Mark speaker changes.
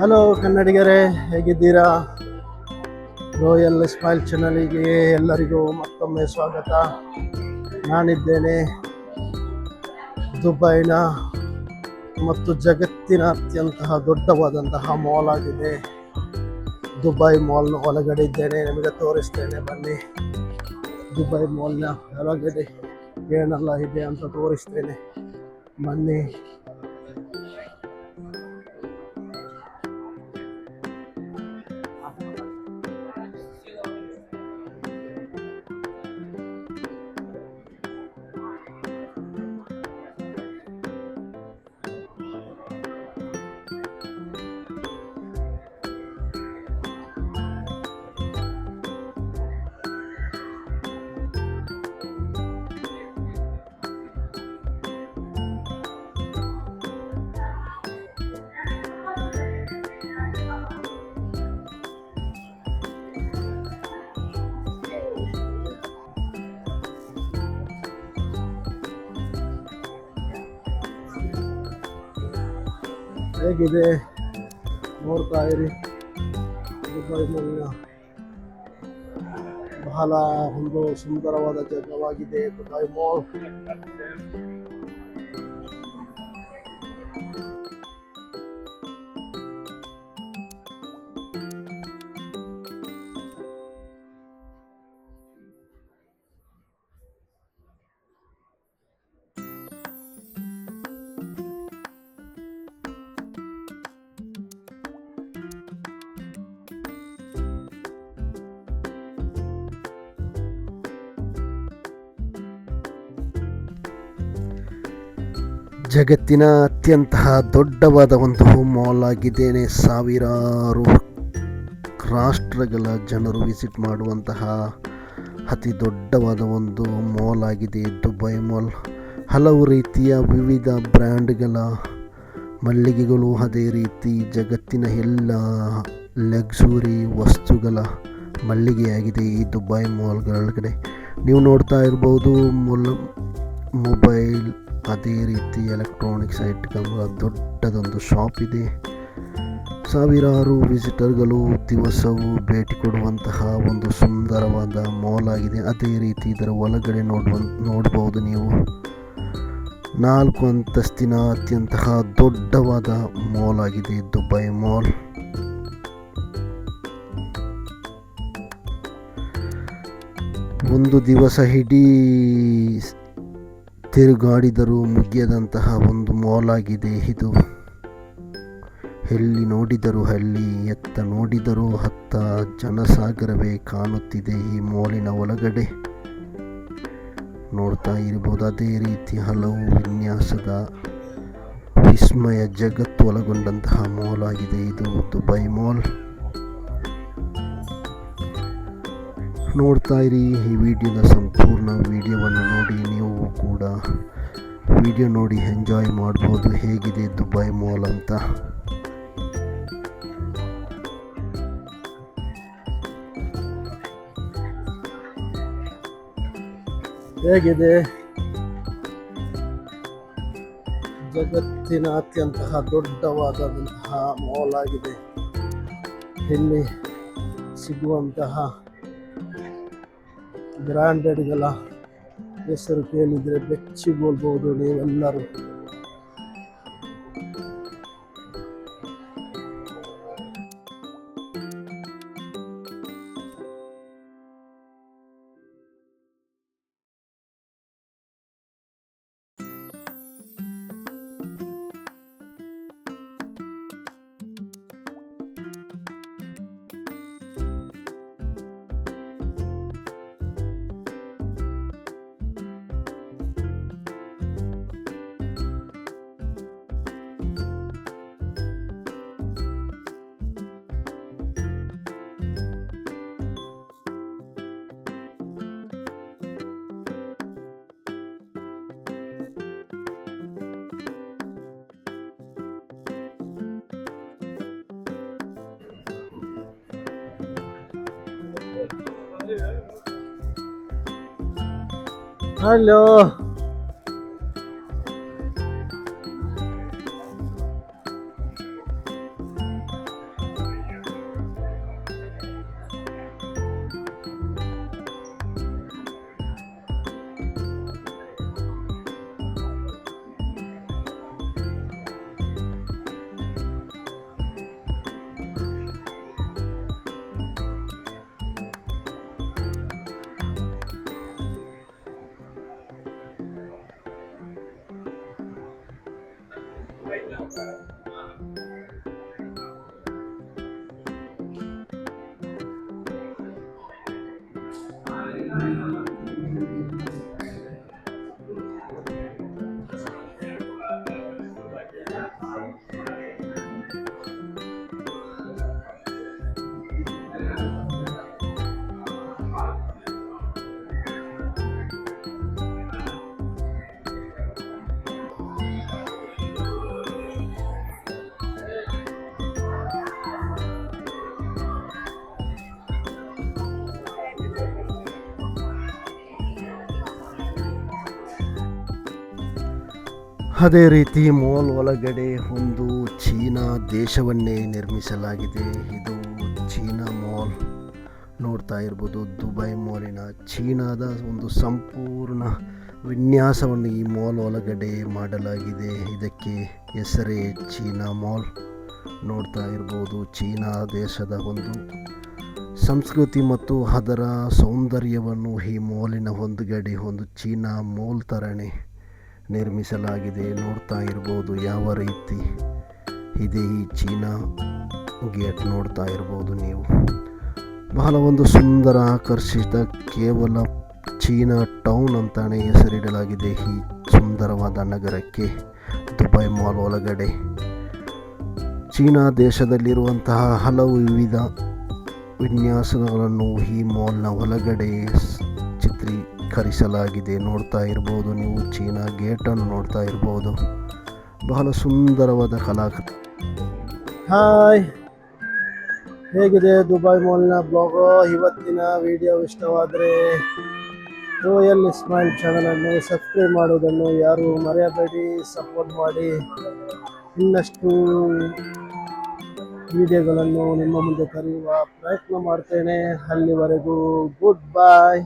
Speaker 1: Hello ಕನ್ನಡಿಗರೇ, ಹೇಗಿದ್ದೀರಾ? Royal smile ಚಾನಲಿಗೆ ಎಲ್ಲರಿಗೂ ಮತ್ತೊಮ್ಮೆ ಸ್ವಾಗತ. ನಾನಿದ್ದೇನೆ ದುಬೈನ ಮತ್ತು ಜಗತ್ತಿನ ಅತ್ಯಂತ ದೊಡ್ಡವಾದಂತಹ ಮಾಲ್ ಆಗಿದೆ. ದುಬೈ ಮಾಲ್ನ ಒಳಗಡೆ ಇದ್ದೇನೆ, ನಿಮಗೆ ತೋರಿಸ್ತೇನೆ, ಬನ್ನಿ. ದುಬೈ ಮಾಲ್ನ ಒಳಗಡೆ ಏನೆಲ್ಲ ಇದೆ ಅಂತ ತೋರಿಸ್ತೇನೆ. ಬನ್ನಿ. ಹೇಗಿದೆ? ನೋಡ್ತಾ ಇರಿ. ಬಹಳ ಒಂದು ಸುಂದರವಾದ ಜಾಗವಾಗಿದೆ. ದುಬೈ ಮಾಲ್ ಜಗತ್ತಿನ ಅತ್ಯಂತ ದೊಡ್ಡವಾದ ಒಂದು ಮಾಲ್ ಆಗಿದ್ದೇನೆ. ಸಾವಿರಾರು ರಾಷ್ಟ್ರಗಳ ಜನರು ವಿಸಿಟ್ ಮಾಡುವಂತಹ ಅತಿ ದೊಡ್ಡವಾದ ಒಂದು ಮಾಲ್ ಆಗಿದೆ ದುಬೈ ಮಾಲ್. ಹಲವು ರೀತಿಯ ವಿವಿಧ ಬ್ರ್ಯಾಂಡ್ಗಳ ಮಲ್ಲಿಗೆಗಳು, ಅದೇ ರೀತಿ ಜಗತ್ತಿನ ಎಲ್ಲ ಲಕ್ಸುರಿ ವಸ್ತುಗಳ ಮಲ್ಲಿಗೆಯಾಗಿದೆ ಈ ದುಬೈ ಮಾಲ್ಗಳೊಳಗಡೆ ನೀವು ನೋಡ್ತಾ ಇರ್ಬೋದು ಮೊಲ, ಮೊಬೈಲ್ ಅದೇ ರೀತಿ ಎಲೆಕ್ಟ್ರಾನಿಕ್ಸ್ ಐಟಮ್ಗಳ ದೊಡ್ಡದೊಂದು ಶಾಪ್ ಇದೆ. ಸಾವಿರಾರು ವಿಸಿಟರ್ಗಳು ದಿವಸವೂ ಭೇಟಿ ಕೊಡುವಂತಹ ಒಂದು ಸುಂದರವಾದ ಮಾಲ್ ಆಗಿದೆ. ಅದೇ ರೀತಿ ಇದರ ಒಳಗಡೆ ನೋಡುವ, ನೋಡಬಹುದು ನೀವು. ನಾಲ್ಕು ಅಂತಸ್ತಿನ ಅತ್ಯಂತ ದೊಡ್ಡವಾದ ಮಾಲ್ ಆಗಿದೆ ದುಬೈ ಮಾಲ್ ಒಂದು ದಿವಸ ಇಡೀ ತಿರುಗಾಡಿದರೂ ಮುಗಿಯದಂತಹ ಒಂದು ಮಾಲ್ ಆಗಿದೆ ಇದು. ಎಲ್ಲಿ ನೋಡಿದರೂ ಅಲ್ಲಿ ಎತ್ತ ನೋಡಿದರೂ ಹತ್ತ ಜನಸಾಗರವೇ ಕಾಣುತ್ತಿದೆ ಈ ಮಾಲಿನ ಒಳಗಡೆ. ನೋಡ್ತಾ ಇರಬಹುದು ಅದೇ ರೀತಿ ಹಲವು ವಿನ್ಯಾಸದ ವಿಸ್ಮಯ ಜಗತ್ತು ಒಳಗೊಂಡಂತಹ ಮಾಲ್ ಆಗಿದೆ ಇದು ದುಬೈ ಮಾಲ್. ನೋಡ್ತಾ ಇರಿ ಈ ವಿಡಿಯೋದ ಸಂಪೂರ್ಣ ವಿಡಿಯೋವನ್ನು ನೋಡಿ ನೀವು ವಿಡಿಯೋ ನೋಡಿ ಎಂಜಾಯ್ ಮಾಡ್ಬೋದು. ಹೇಗಿದೆ ದುಬೈ ಮಾಲ್ ಅಂತ? ಹೇಗಿದೆ? ಜಗತ್ತಿನ ಅತ್ಯಂತ ದೊಡ್ಡವಾದಂತಹ ಮಾಲ್ ಆಗಿದೆ. ಇಲ್ಲಿ ಸಿಗುವಂತಹ ಬ್ರ್ಯಾಂಡೆಡ್ಗಳ ಹೆಸರು നിദ്ര വെച്ച് പോൽ പോകുന്നത് ಹಲೋ ಅದೇ ರೀತಿ ಮೋಲ್ ಒಳಗಡೆ ಒಂದು ಚೀನಾ ದೇಶವನ್ನೇ ನಿರ್ಮಿಸಲಾಗಿದೆ. ಇದು ಚೀನಾ ಮಾಲ್. ನೋಡ್ತಾ ಇರ್ಬೋದು, ದುಬೈ ಮಾಲಿನ ಚೀನಾದ ಒಂದು ಸಂಪೂರ್ಣ ವಿನ್ಯಾಸವನ್ನು ಈ ಮಾಲ್ ಒಳಗಡೆ ಮಾಡಲಾಗಿದೆ. ಇದಕ್ಕೆ ಹೆಸರೇ ಚೀನಾ ಮಾಲ್. ನೋಡ್ತಾ ಇರ್ಬೋದು, ಚೀನಾ ದೇಶದ ಒಂದು ಸಂಸ್ಕೃತಿ ಮತ್ತು ಅದರ ಸೌಂದರ್ಯವನ್ನು ಈ ಮಾಲಿನ ಒಂದುಗಡೆ ಒಂದು ಚೀನಾ ಮಾಲ್ ಥರನೇ ನಿರ್ಮಿಸಲಾಗಿದೆ ನೋಡ್ತಾ ಇರ್ಬೋದು ಯಾವ ರೀತಿ ಇದೆ ಈ ಚೀನಾ ಗೇಟ್ ನೋಡ್ತಾ ಇರ್ಬೋದು ನೀವು. ಬಹಳ ಒಂದು ಸುಂದರ ಆಕರ್ಷಿತ ಕೇವಲ ಚೀನಾ ಟೌನ್ ಅಂತಾನೆ ಹೆಸರಿಡಲಾಗಿದೆ ಈ ಸುಂದರವಾದ ನಗರಕ್ಕೆ. ದುಬೈ ಮಾಲ್ ಒಳಗಡೆ. ಚೀನಾ ದೇಶದಲ್ಲಿರುವಂತಹ ಹಲವು ವಿವಿಧ ವಿನ್ಯಾಸಗಳನ್ನು ಈ ಮಾಲ್ನ ಒಳಗಡೆ ಚಿತ್ರೀಕರಿಸಲಾಗಿದೆ ನೋಡ್ತಾ ಇರ್ಬೋದು ನೀವು, ಚೀನಾ ಗೇಟನ್ನು ನೋಡ್ತಾ ಇರ್ಬೋದು. ಬಹಳ ಸುಂದರವಾದ ಕಲಾಕೃತಿ. ಹಾಯ್ ಹೇಗಿದೆ ದುಬೈ ಮಾಲ್ನ ಬ್ಲಾಗು ಇವತ್ತಿನ ವಿಡಿಯೋ ಇಷ್ಟವಾದರೆ ರೋಯಲ್ ಇಸ್ಮಾಯಿಲ್ ಚಾನಲನ್ನು ಸಬ್ಸ್ಕ್ರೈಬ್ ಮಾಡೋದನ್ನು ಯಾರು ಮರೆಯಬೇಡಿ. ಸಪೋರ್ಟ್ ಮಾಡಿ. ಇನ್ನಷ್ಟು ವಿಡಿಯೋಗಳನ್ನು ನಿಮ್ಮ ಮುಂದೆ ಕರೆಯುವ ಪ್ರಯತ್ನ ಮಾಡ್ತೇನೆ. ಅಲ್ಲಿವರೆಗೂ ಗುಡ್ ಬಾಯ್